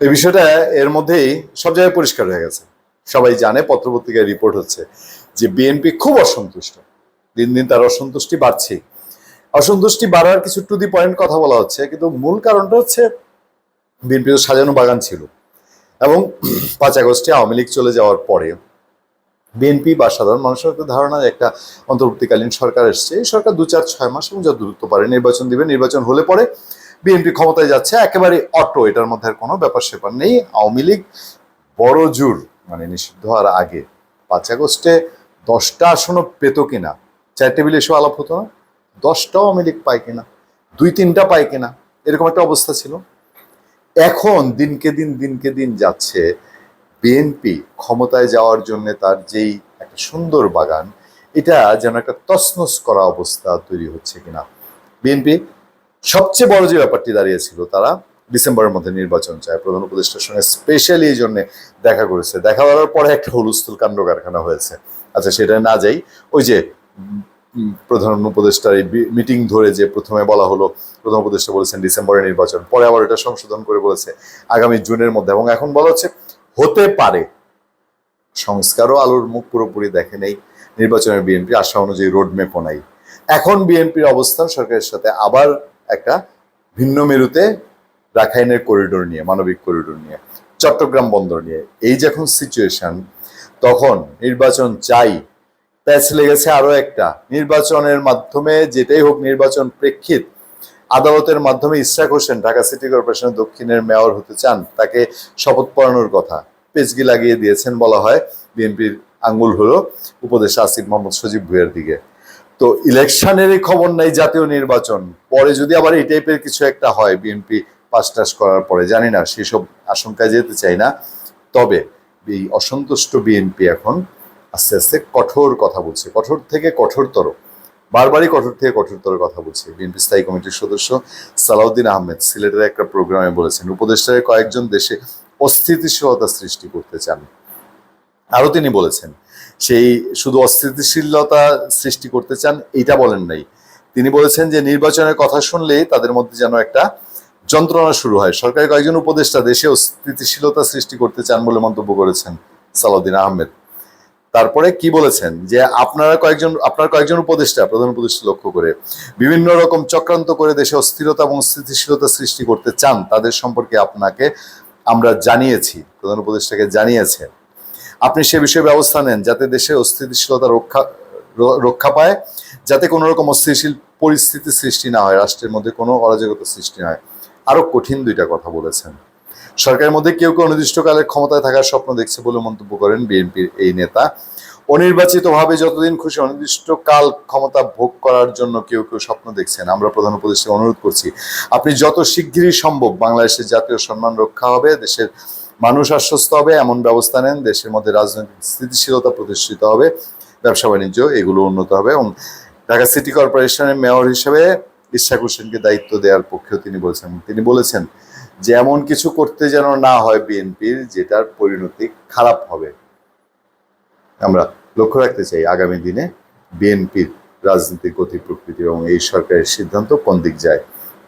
এই বিষয়টা এর মধ্যেই সব জায়গায় পরিষ্কার হয়ে গেছে। সবাই জানে, পত্রপত্রিকায় রিপোর্ট হচ্ছে যে বিএনপি খুব অসন্তুষ্ট। দিন দিন তার অসন্তুষ্টি বাড়ছে। অসন্তুষ্টি বাড়ার কিছু টু দি পয়েন্ট কথা বলা হচ্ছে, কিন্তু মূল কারণটা হচ্ছে বিএনপি তো সাজানো বাগান ছিল এবং পাঁচ আগস্টে আওয়ামী লীগ চলে যাওয়ার পরে বিএনপি বা সাধারণ মানুষের একটা ধারণা একটা অন্তর্বর্তীকালীন সরকার এসছে। এই সরকার দু চার, ছয় মাস এবং যত দ্রুত পারে নির্বাচন দিবে, নির্বাচন হলে পরে বিএনপি ক্ষমতায় যাচ্ছে, একেবারে অটো, এটার মধ্যে আর কোনো ব্যাপার স্যাপার নেই। আওয়ামী লীগ বড় জোর মানে নিষিদ্ধ হওয়ার আগে, পাঁচ আগস্টে দশটা আসনও পেত কিনা? চার টেবিলে এসব আলাপ হতো না? দশটাও আওয়ামী লীগ পায় কিনা? দুই তিনটা পায় কিনা? এরকম একটা অবস্থা ছিল। এখন দিনকে দিন দিনকে দিন যাচ্ছে বিএনপি ক্ষমতায় যাওয়ার জন্য তার যেই একটা সুন্দর বাগান, এটা যেন একটা তছনছ করা অবস্থা তৈরি হচ্ছে কিনা? বিএনপি সবচেয়ে বড় যে ব্যাপারটি দাঁড়িয়েছিল, তারা ডিসেম্বরের মধ্যে নির্বাচন চায়। প্রধান উপদেষ্টার সঙ্গে স্পেশালি এই জন্য দেখা করেছে। দেখা করার পরে একটা হুলস্থুল কাণ্ড কারখানা হয়েছে। আচ্ছা সেটা না যাই ওই যে প্রধান উপদেষ্টার এই মিটিং ধরে যে প্রথমে বলা হলো, প্রধান উপদেষ্টা বলেছেন ডিসেম্বরে নির্বাচন, পরে আবার এটা সংশোধন করে বলেছে আগামী জুনের মধ্যে। এবং এখন বলা হচ্ছে, হতে পারে। সংস্কারও আলোর মুখ পুরোপুরি দেখে নেই। নির্বাচনের বিএনপি আশা অনুযায়ী রোডম্যাপও নাই। এখন বিএনপির অবস্থান সরকারের সাথে আবার একটা ভিন্ন মেরুতে রাখাইনের করিডোর নিয়ে, মানবিক করিডোর নিয়ে, চট্টগ্রাম বন্দর নিয়ে। এই যখন সিচুয়েশন তখন নির্বাচন চাই। প্যাচ লেগেছে আরও একটা। নির্বাচনের মাধ্যমে যেটাই হোক নির্বাচন প্রেক্ষিত, আদালতের মাধ্যমে ইশরাক হোসেন, ঢাকা সিটি কর্পোরেশনের দক্ষিণের মেয়র হতে চান, তাকে শপথ পড়ানোর কথা। পেজগি লাগিয়ে দিয়েছেন বলা হয়। বিএনপির আঙ্গুল হলো উপদেশ আসিফ মোহাম্মদ সজীব ভুইয়ার দিকে। তো ইলেকশনেরই খবর নাই জাতীয় নির্বাচন। পরে যদি আবার এই টাইপের কিছু একটা হয় বিএনপি পাস করার পরে, জানি না, সেসব আশঙ্কায় যেতে চাই না। তবে এই অসন্তুষ্ট বিএনপি এখন আস্তে আস্তে কঠোর কথা বলছে। কঠোর থেকে কঠোরতর। বারবারই কঠোর থেকে কঠোরতর কথা বলছে বিএনপি স্থায়ী কমিটির সদস্য সালাউদ্দিন আহমেদ। সিলেটের একটা প্রোগ্রামে বলেছেন, উপদেষ্টারে কয়েকজন দেশে অস্থিতিশীলতা সৃষ্টি করতে চান। আরও তিনি বলেছেন সেই শুধু অস্থিতিশীলতা সৃষ্টি করতে চান, এইটা বলেন নাই। তিনি বলেছেন যে নির্বাচনের কথা শুনলেই তাদের মধ্যে যেন একটা যন্ত্রণা শুরু হয়। সরকারের কয়েকজন উপদেষ্টা দেশে অস্থিতিশীলতা সৃষ্টি করতে চান বলে মন্তব্য করেছেন সালাউদ্দিন আহমেদ। তারপরে কি বলেছেন? যে আপনারা কয়েকজন, আপনার কয়েকজন উপদেষ্টা, প্রধান উপদেষ্টা লক্ষ্য করে বিভিন্ন রকম চক্রান্ত করে দেশে অস্থিরতা এবং স্থিতিশীলতা সৃষ্টি করতে চান, তাদের সম্পর্কে আপনাকে আমরা জানিয়েছি, প্রধান উপদেষ্টাকে জানিয়েছে আপনি সে বিষয়ে ব্যবস্থা নেন যাতে দেশে অস্থিতিশীলতা রক্ষা রক্ষা পায়, যাতে কোনো রকম অস্থিতিশীল পরিস্থিতি সৃষ্টি না হয়, রাষ্ট্রের মধ্যে কোনো অরাজকতা সৃষ্টি না হয়। আরও কঠিন দুইটা কথা বলেছেন। সরকারের মধ্যে কেউ কেউ অনির্দিষ্টকালের ক্ষমতায় থাকার স্বপ্ন দেখছে বলে মন্তব্য করেন বিএনপির এই নেতা। অনির্বাচিতভাবে যতদিন খুশি অনির্দিষ্টকাল ক্ষমতা ভোগ করার জন্য কেউ কেউ স্বপ্ন দেখছেন। আমরা প্রধান উপদেষ্টাকে অনুরোধ করছি, আপনি যত শিগগিরই সম্ভব বাংলাদেশের জাতীয় সম্মান রক্ষা হবে, দেশের মানুষ আশ্বস্ত হবে, এমন ব্যবস্থা নেন, দেশের মধ্যে রাজনৈতিক স্থিতিশীলতা প্রতিষ্ঠিত হবে, ব্যবসা বাণিজ্য এগুলো উন্নত হবে এবং ঢাকা সিটি কর্পোরেশনের মেয়র হিসেবে ইশাক হোসেনকে দায়িত্ব দেওয়ার পক্ষেও তিনি বলেছেন তিনি বলেছেন যে এমন কিছু করতে যেন না হয় বিএনপির, যেটার পরিণতি খারাপ হবে। আমরা লক্ষ্য রাখতে চাই আগামী দিনে বিএনপির রাজনৈতিক গতি, প্রকৃতি এবং এই সরকারের সিদ্ধান্ত কোন দিক যায়।